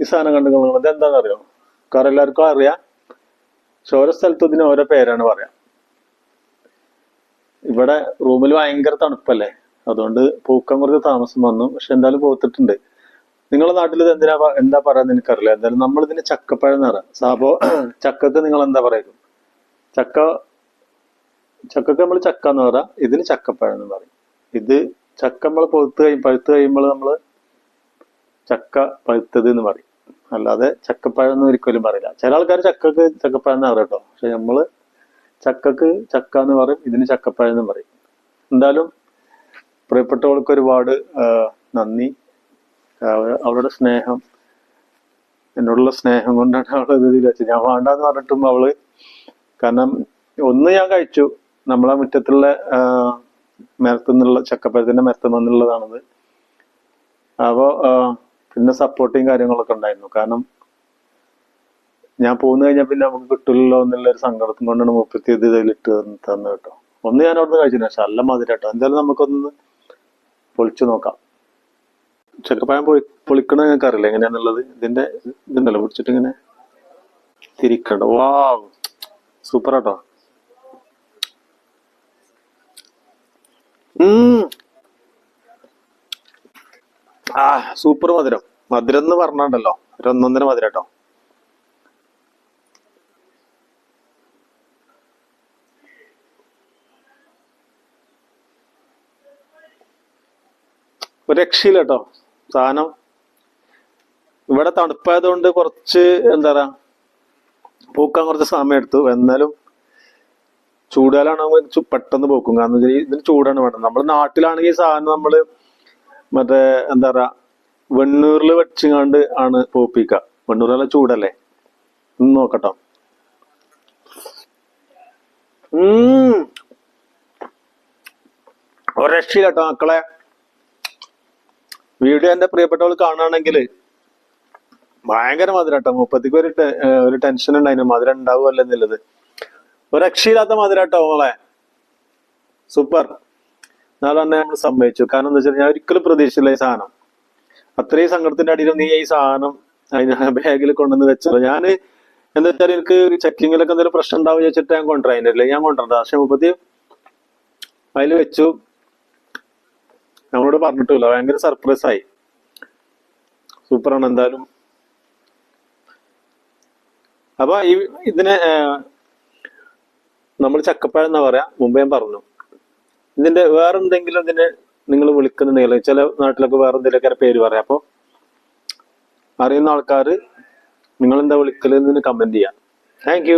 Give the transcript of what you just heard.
ഈ സാധനം കണ്ടു നിങ്ങൾ ഇത് എന്താണെന്ന് അറിയോ? കാരണം എല്ലാവർക്കും അറിയാം. പക്ഷെ ഓരോ സ്ഥലത്തും ഇതിന് ഓരോ പേരാണ് പറയാം. ഇവിടെ റൂമിൽ ഭയങ്കര തണുപ്പല്ലേ? അതുകൊണ്ട് പൂക്കം കുറച്ച് താമസം വന്നു. പക്ഷെ എന്തായാലും പോത്തിട്ടുണ്ട്. നിങ്ങളുടെ നാട്ടിൽ ഇത് എന്തിനാ എന്താ പറയാന്ന് എനിക്കറിയില്ല. എന്തായാലും നമ്മൾ ഇതിന് ചക്കപ്പഴം എന്ന് പറയാം. സാബോ ചക്കക്ക് നിങ്ങൾ എന്താ പറയുക? ചക്ക ചക്കക്ക് നമ്മൾ ചക്ക എന്ന് പറയാം. ഇതിന് ചക്കപ്പഴം എന്ന് പറയും. ഇത് ചക്ക നമ്മൾ പൊഴുത്ത് കഴിയും പഴുത്ത് കഴിയുമ്പോൾ നമ്മൾ ചക്ക പഴുത്തത് എന്ന് പറയും. അല്ലാതെ ചക്കപ്പഴം എന്ന് ഒരിക്കലും പറയില്ല. ചില ആൾക്കാർ ചക്കക്ക് ചക്കപ്പഴം എന്ന് പറയട്ടോ പക്ഷെ നമ്മൾ ചക്കക്ക് ചക്ക എന്ന് പറയും ഇതിന് ചക്കപ്പഴം എന്ന് പറയും. എന്തായാലും പ്രിയപ്പെട്ടവൾക്ക് ഒരുപാട് നന്ദി. അവളുടെ സ്നേഹം എന്നോടുള്ള സ്നേഹം കൊണ്ടാണ് അവൾ ഇത് വെച്ചത്. ഞാൻ വേണ്ടെന്ന് പറഞ്ഞിട്ടും അവൾ കാരണം ഒന്ന് ഞാൻ കഴിച്ചു. നമ്മളെ മുറ്റത്തുള്ള മരത്തുനിന്നുള്ള ചക്കപ്പഴത്തിന്റെ മരത്തുനിന്നുള്ളതാണത് നിന്നുള്ളതാണത് അപ്പോ പിന്നെ സപ്പോർട്ടിങ് കാര്യങ്ങളൊക്കെ ഉണ്ടായിരുന്നു. കാരണം ഞാൻ പോന്നു കഴിഞ്ഞാൽ പിന്നെ നമുക്ക് കിട്ടില്ലല്ലോ എന്നുള്ള ഒരു സങ്കടത്തും കൊണ്ടാണ് മുപ്പത്തി ഇത് ഇതിലിട്ട് തന്ന് കേട്ടോ. ഒന്ന് ഞാൻ അവിടുന്ന് കഴിച്ചില്ല. പക്ഷെ അല്ല മതി കേട്ടോ. എന്തായാലും നമുക്കൊന്ന് പൊളിച്ചു നോക്കാം. ചക്കപ്പഴം പൊളി പൊളിക്കണ ഞങ്ങൾക്ക് അറിയില്ല എങ്ങനെയാന്നുള്ളത്. ഇതിന്റെ ഇതുണ്ടല്ലോ പിടിച്ചിട്ട് ഇങ്ങനെ തിരിക്കണ്ട. വാ സൂപ്പർ കേട്ടോ ഉം. ആ സൂപ്പർ മധുരം. മധുരം എന്ന് പറഞ്ഞുണ്ടല്ലോ. ഒരു ഒന്നൊന്നര മധുരം കേട്ടോ ഒരു രക്ഷയില്ല കേട്ടോ സാധനം ഇവിടെ തണുപ്പായതുകൊണ്ട് കുറച്ച് എന്താ പറയാ പൂക്കാൻ കുറച്ച് സമയം എടുത്തു. എന്നാലും ചൂടുകാലാണെങ്കിൽ ചു- പെട്ടെന്ന് പോക്കും. കാരണം ഇതിന് ചൂടാണ് വേണ്ടത്. നമ്മൾ നാട്ടിലാണെങ്കിൽ സാധനം നമ്മൾ മറ്റേ എന്താ പറയാ വെണ്ണൂറിൽ വെച്ചിങ്ങാണ്ട് ആണ് പോപ്പിക്ക. വെണ്ണൂർ നല്ല ചൂടല്ലേ? ഒന്ന് നോക്കട്ടോ. ഒരു കേട്ടോ മക്കളെ. വീഡിയോ എന്റെ പ്രിയപ്പെട്ടവൾ കാണുകയാണെങ്കിൽ ഭയങ്കര മധുരം കേട്ടോ മുപ്പത്തിക്ക് ഒരു ഒരു ടെൻഷൻ ഉണ്ടായിരുന്നു മധുരം ഉണ്ടാവുമല്ലോ എന്നുള്ളത്. ഒരു രക്ഷയില്ലാത്ത മധുരം കേട്ടോ മോളെ. സൂപ്പർ നാളെ തന്നെ നമ്മൾ സമ്മതിച്ചു. കാരണം എന്താ വെച്ചാൽ ഞാൻ ഒരിക്കലും പ്രതീക്ഷിച്ചില്ല ഈ സാധനം. അത്രയും സങ്കടത്തിന്റെ അടിയിൽ നീ ഈ സാധനം ബാഗിൽ കൊണ്ടുവന്ന് വെച്ചത്. ഞാൻ എന്താ വെച്ചാൽ എനിക്ക് ചെക്കിങ്ങിലൊക്കെ എന്തെങ്കിലും പ്രശ്നം ഉണ്ടാവും വെച്ചിട്ട് ഞാൻ കൊണ്ടുവരാനില്ല ഞാൻ കൊണ്ടുവരണ്ട പക്ഷെ മുപ്പത്തി അതിൽ വെച്ചു. നമ്മളോട് പറഞ്ഞിട്ടില്ല ഭയങ്കര സർപ്രൈസ് ആയി. സൂപ്പറാണ് എന്തായാലും. അപ്പൊ ഈ ഇതിനെ നമ്മൾ ചക്കപ്പഴം എന്നാ പറയാ? മുമ്പേ ഞാൻ പറഞ്ഞു. ഇതിന്റെ വേറെ എന്തെങ്കിലും ഇതിന് നിങ്ങൾ വിളിക്കുന്നുണ്ടെങ്കിൽ ചില നാട്ടിലൊക്കെ വേറെ എന്തെങ്കിലുമൊക്കെ പേര് പറയാം. അപ്പോൾ അറിയുന്ന ആൾക്കാർ നിങ്ങൾ എന്താ വിളിക്കലെന്ന് കമന്റ് ചെയ്യാം. താങ്ക്